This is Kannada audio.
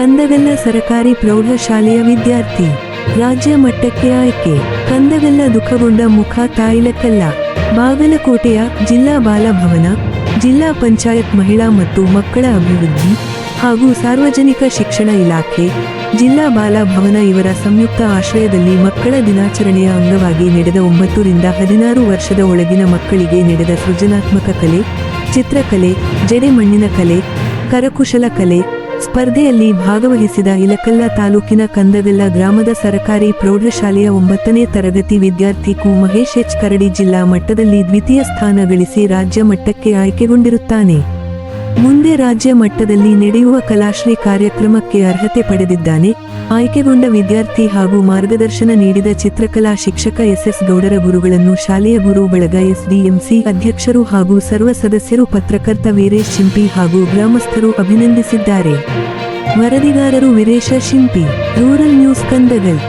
ಕಂದಗಲ್ಲ ಸರಕಾರಿ ಪ್ರೌಢಶಾಲೆಯ ವಿದ್ಯಾರ್ಥಿ. ರಾಜ್ಯ ಮಟ್ಟಕ್ಕೆ ಆಯ್ಕೆ. ಕಂದಗಲ್ಲ ದುಃಖಗೊಂಡ ಮುಖ ತಾಯಿಲಕ್ಕಲ್ಲ. ಬಾಗಲಕೋಟೆಯ ಜಿಲ್ಲಾ ಬಾಲಭವನ, ಜಿಲ್ಲಾ ಪಂಚಾಯತ್ ಮಹಿಳಾ ಮತ್ತು ಮಕ್ಕಳ ಅಭಿವೃದ್ಧಿ ಹಾಗೂ ಸಾರ್ವಜನಿಕ ಶಿಕ್ಷಣ ಇಲಾಖೆ, ಜಿಲ್ಲಾ ಬಾಲಭವನ ಇವರ ಸಂಯುಕ್ತ ಆಶ್ರಯದಲ್ಲಿ ಮಕ್ಕಳ ದಿನಾಚರಣೆಯ ಅಂಗವಾಗಿ ನಡೆದ ಒಂಬತ್ತರಿಂದ ಹದಿನಾರು ವರ್ಷದ ಒಳಗಿನ ಮಕ್ಕಳಿಗೆ ನಡೆದ ಸೃಜನಾತ್ಮಕ ಕಲೆ, ಚಿತ್ರಕಲೆ, ಜಡೆಮಣ್ಣಿನ ಕಲೆ, ಕರಕುಶಲ ಕಲೆ ಸ್ಪರ್ಧೆಯಲ್ಲಿ ಭಾಗವಹಿಸಿದ ಇಲಕಲ್ಲ ತಾಲೂಕಿನ ಕಂದಗಲ್ಲ ಗ್ರಾಮದ ಸರಕಾರಿ ಪ್ರೌಢಶಾಲೆಯ ಒಂಬತ್ತನೇ ತರಗತಿ ವಿದ್ಯಾರ್ಥಿ ಕು ಮಹೇಶ್ ಎಚ್ ಕರಡಿ ಜಿಲ್ಲಾ ಮಟ್ಟದಲ್ಲಿ ದ್ವಿತೀಯ ಸ್ಥಾನ ಗಳಿಸಿ ರಾಜ್ಯ ಮಟ್ಟಕ್ಕೆ ಆಯ್ಕೆಗೊಂಡಿರುತ್ತಾನೆ. ಮುಂದೆ ರಾಜ್ಯ ಮಟ್ಟದಲ್ಲಿ ನಡೆಯುವ ಕಲಾಶ್ರೀ ಕಾರ್ಯಕ್ರಮಕ್ಕೆ ಅರ್ಹತೆ ಪಡೆದಿದ್ದಾನೆ. ಆಯ್ಕೆಗೊಂಡ ವಿದ್ಯಾರ್ಥಿ ಹಾಗೂ ಮಾರ್ಗದರ್ಶನ ನೀಡಿದ ಚಿತ್ರಕಲಾ ಶಿಕ್ಷಕ ಎಸ್ಎಸ್ ಗೌಡರ ಗುರುಗಳನ್ನು ಶಾಲೆಯ ಗುರು ಬಳಗ ಎಸ್ಡಿಎಂಸಿ ಅಧ್ಯಕ್ಷರು ಹಾಗೂ ಸರ್ವ ಸದಸ್ಯರು ಪತ್ರಕರ್ತ ವೀರೇಶ್ ಶಿಂಪಿ ಹಾಗೂ ಗ್ರಾಮಸ್ಥರು ಅಭಿನಂದಿಸಿದ್ದಾರೆ. ವರದಿಗಾರರು ವೀರೇಶ ಶಿಂಪಿ ರೂರಲ್ ನ್ಯೂಸ್ ಕಂದಗಲ್.